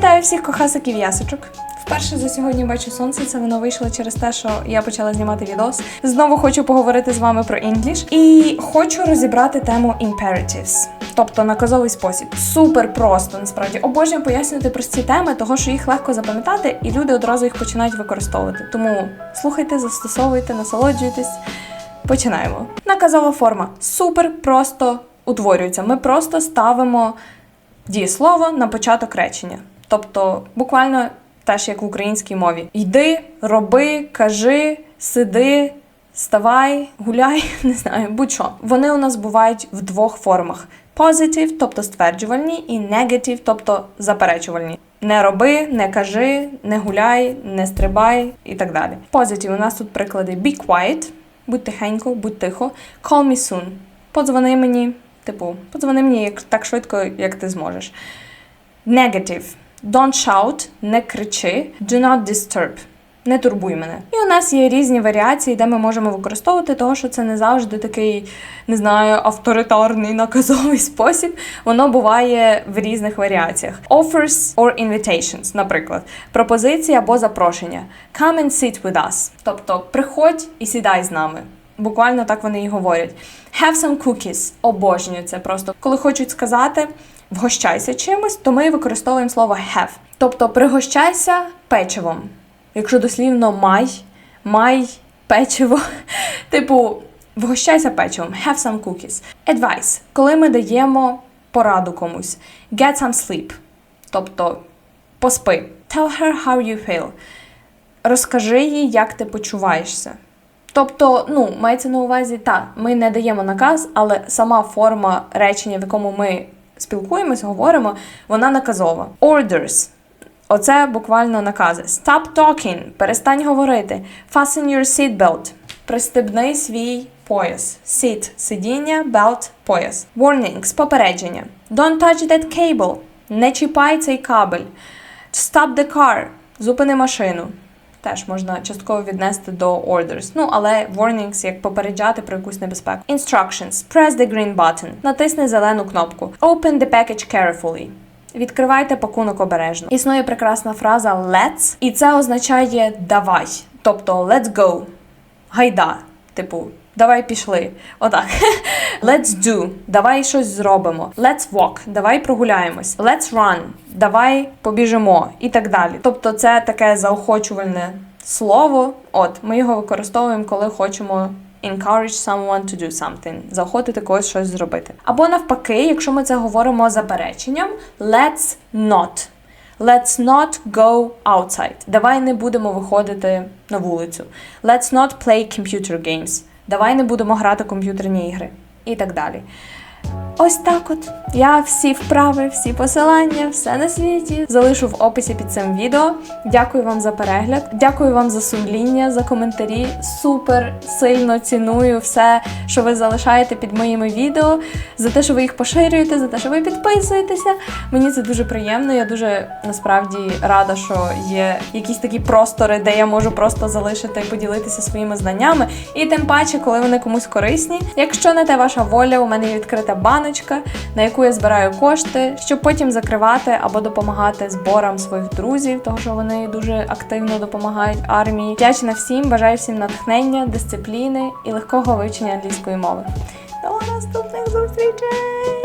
Вітаю всіх кохасиків ясочок. Вперше за сьогодні бачу сонце. Це воно вийшло через те, що я почала знімати відос. Знову хочу поговорити з вами про English. І хочу розібрати тему imperatives, тобто наказовий спосіб. Супер просто насправді обожнюю пояснювати прості теми, того що їх легко запам'ятати, і люди одразу їх починають використовувати. Тому слухайте, застосовуйте, насолоджуйтесь. Починаємо. Наказова форма супер просто утворюється. Ми просто ставимо дієслово на початок речення. Тобто, буквально теж як в українській мові: йди, роби, кажи, сиди, ставай, гуляй, не знаю, будь-що. Вони у нас бувають в двох формах: positive, тобто стверджувальні, і negative, тобто заперечувальні. Не роби, не кажи, не гуляй, не стрибай і так далі. Positive у нас тут приклади be quiet, будь тихенько, будь тихо, call me soon, подзвони мені, типу, подзвони мені як, так швидко, як ти зможеш. Negative. Don't shout, не кричи, do not disturb. Не турбуй мене. І у нас є різні варіації, де ми можемо використовувати, того, що це не завжди такий, не знаю, авторитарний наказовий спосіб. Воно буває в різних варіаціях. Offers or invitations, наприклад, пропозиції або запрошення. Come and sit with us. Тобто приходь і сідай з нами. Буквально так вони і говорять. Have some cookies. Обожнюю це просто. Коли хочуть сказати вгощайся чимось, то ми використовуємо слово have. Тобто пригощайся печивом. Якщо дослівно май, май печиво. Типу, вгощайся печивом. Have some cookies. Advice. Коли ми даємо пораду комусь. Get some sleep. Тобто поспи. Tell her how you feel. Розкажи їй, як ти почуваєшся. Тобто, ну, мається на увазі, так, ми не даємо наказ, але сама форма речення, в якому ми спілкуємось, говоримо, вона наказова. Orders. Оце буквально накази. Stop talking. Перестань говорити. Fasten your seatbelt. Пристебни свій пояс. Sit – сидіння, belt – пояс. Warnings – попередження. Don't touch that cable. Не чіпай цей кабель. Stop the car. Зупини машину. Теж можна частково віднести до orders. Ну, але warnings як попереджати про якусь небезпеку. Instructions. Press the green button. Натисни зелену кнопку. Open the package carefully. Відкривайте пакунок обережно. Існує прекрасна фраза let's, і це означає давай. Тобто let's go. Гайда. Типу, давай пішли. Отак. Let's do. Давай щось зробимо. Let's walk. Давай прогуляємось. Let's run. Давай побіжимо. І так далі. Тобто, це таке заохочувальне слово. От, ми його використовуємо, коли хочемо. Encourage someone to do something. Заохотити когось щось зробити. Або навпаки, якщо ми це говоримо запереченням, let's not. Let's not go outside. Давай не будемо виходити на вулицю. Let's not play computer games. Давай не будемо грати комп'ютерні ігри. І так далі. Ось так от. Я всі вправи, всі посилання, все на світі залишу в описі під цим відео. Дякую вам за перегляд. Дякую вам за сумління, за коментарі. Супер сильно ціную все, що ви залишаєте під моїми відео, за те, що ви їх поширюєте, за те, що ви підписуєтеся. Мені це дуже приємно. Я дуже насправді рада, що є якісь такі простори, де я можу просто залишити і поділитися своїми знаннями. І тим паче, коли вони комусь корисні. Якщо не те ваша воля, у мене є відкрита баночка, на яку я збираю кошти, щоб потім закривати або допомагати зборам своїх друзів, тому що вони дуже активно допомагають армії. Вдячна всім, бажаю всім натхнення, дисципліни і легкого вивчення англійської мови. До наступних зустрічей!